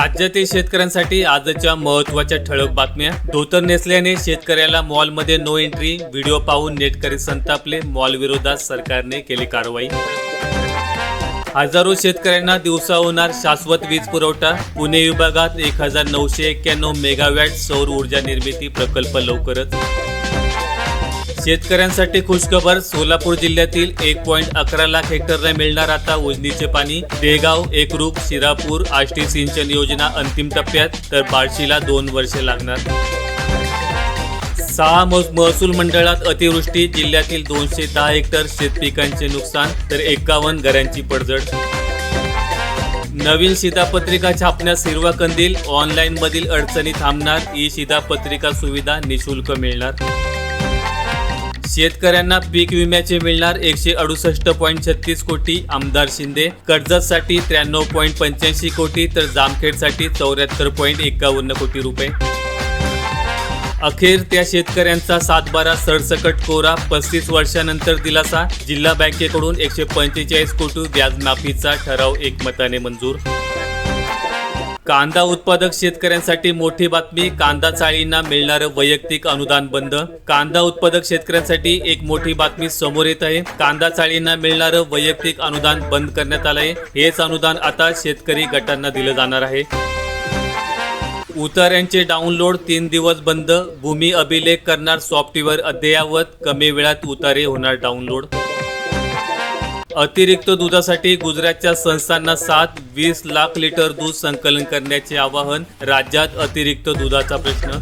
राज्यातील शेतकऱ्यांसाठी आजच्या महत्त्वाच्या ठळक बातम्या. धोतर नेसल्याने शेतकऱ्याला मॉलमध्ये नो एंट्री व्हिडिओ पाहून नेटकरी संतापले. मॉल विरोधात सरकारने केली कारवाई. हजारो शेतकऱ्यांना दिवसा होणार शाश्वत वीज पुरवठा. पुणे विभागात एक हजार नऊशे एक्क्याण्णव मेगावॅट सौर ऊर्जा निर्मिती प्रकल्प लवकरच. शेतकऱ्यांसाठी खुशखबर सोलापूर जिल्ह्यातील एक पॉईंट अकरा लाख हेक्टरला मिळणार आता उजनीचे पाणी. देगाव एकरूप शिरापूर आष्टी सिंचन योजना अंतिम टप्प्यात तर बार्शीला दोन वर्षे लागणार. सहा महसूल मंडळात अतिवृष्टी जिल्ह्यातील दोनशे दहा हेक्टर शेतपिकांचे नुकसान तर एकावन्न घरांची पडझड. नवीन शिधापत्रिका छापण्यास हिरवा कंदील ऑनलाईन मधील अडचणी थांबणार ई शिधापत्रिका सुविधा निशुल्क मिळणार. शेतकऱ्यांना पीक विम्याचे मिळणार एकशे अडुसष्ट पॉईंट छत्तीस कोटी. आमदार शिंदे कर्जतसाठी त्र्याण्णव पॉईंट पंच्याऐंशी कोटी तर जामखेडसाठी चौऱ्याहत्तर पॉईंट एकावन्न कोटी रुपये. अखेर त्या शेतकऱ्यांचा सातबारा सरसकट कोरा पस्तीस वर्षानंतर दिलासा. जिल्हा बँकेकडून एकशे पंचेचाळीस कोटी व्याजमाफीचा ठराव एकमताने मंजूर. कांदा उत्पादक शेतकऱ्यांसाठी मोठी बातमी कांदा चाळींना मिळणारं वैयक्तिक अनुदान बंद. कांदा उत्पादक शेतकऱ्यांसाठी एक मोठी बातमी समोर येत आहे. कांदा चाळींना मिळणारं वैयक्तिक अनुदान बंद करण्यात आलं आहे हेच अनुदान आता शेतकरी गटांना दिलं जाणार आहे. उतार्यांचे डाउनलोड तीन दिवस बंद. भूमी अभिलेख करणार सॉफ्टवेअर अद्ययावत. कमी वेळात उतारे होणार डाउनलोड. अतिरिक्त दुधासाठी गुजरातच्या संस्थांना सात वीस लाख लिटर दूध संकलन करण्याचे आवाहन राज्यात अतिरिक्त दुधाचा प्रश्न.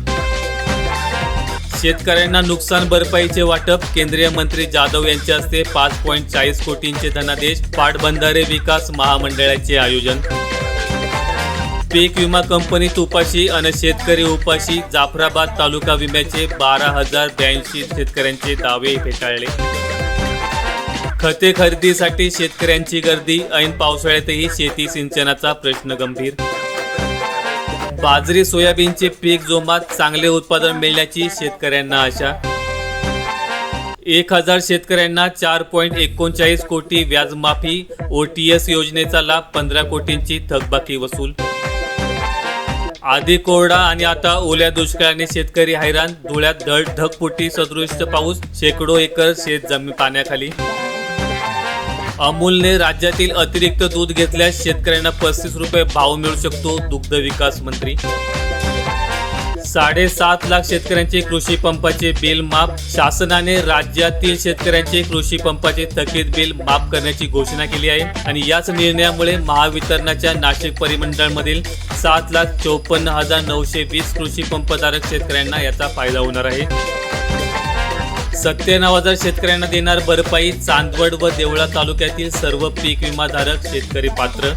शेतकऱ्यांना नुकसान भरपाईचे वाटप केंद्रीय मंत्री जाधव यांच्या हस्ते पाच पॉईंट चाळीस कोटींचे धनादेश पाटबंधारे विकास महामंडळाचे आयोजन. पीक विमा कंपनीत उपाशी आणि शेतकरी उपाशी जाफराबाद तालुका विम्याचे बारा हजार ब्याऐंशी शेतकऱ्यांचे दावे फेटाळले. खते खरेदीसाठी शेतकऱ्यांची गर्दी. ऐन पावसाळ्यातही शेती सिंचनाचा प्रश्न गंभीर. बाजरी सोयाबीनचे पीक जोमात चांगले उत्पादन मिळण्याची शेतकऱ्यांना आशा. एक हजार शेतकऱ्यांना चार पॉईंट एकोणचाळीस कोटी व्याजमाफी. ओ टी एस योजनेचा लाभ पंधरा कोटींची थकबाकी वसूल. आधी कोरडा आणि आता ओल्या दुष्काळाने शेतकरी हैराण. धुळ्यात धड ढगफुटी सदृश पाऊस शेकडो एकर शेत जमीन पाण्याखाली. अमूलने राज्यातील अतिरिक्त दूध घेतल्यास शेतकऱ्यांना पस्तीस रुपये भाव मिळू शकतो दुग्ध विकास मंत्री. साडेसात लाख शेतकऱ्यांचे कृषी पंपाचे बिल माफ शासनाने राज्यातील शेतकऱ्यांचे कृषी पंपाचे थकीत बिल माफ करण्याची घोषणा केली आहे. आणि याच निर्णयामुळे महावितरणाच्या नाशिक परिमंडळमधील सात लाख चौपन्न हजार नऊशे वीस कृषी पंपधारक शेतकऱ्यांना याचा फायदा होणार आहे. सत्त्याण्णव हजार शेतकऱ्यांना देणार भरपाई चांदवड व देवळा तालुक्यातील सर्व पीक विमाधारक शेतकरी पात्र.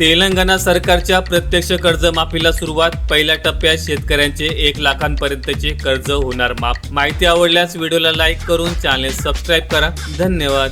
तेलंगणा सरकारच्या प्रत्यक्ष कर्जमाफीला सुरुवात. पहिल्या टप्प्यात शेतकऱ्यांचे एक लाखांपर्यंतचे कर्ज होणार माफ. माहिती आवडल्यास व्हिडिओला लाईक करून चॅनेल सबस्क्राईब करा. धन्यवाद.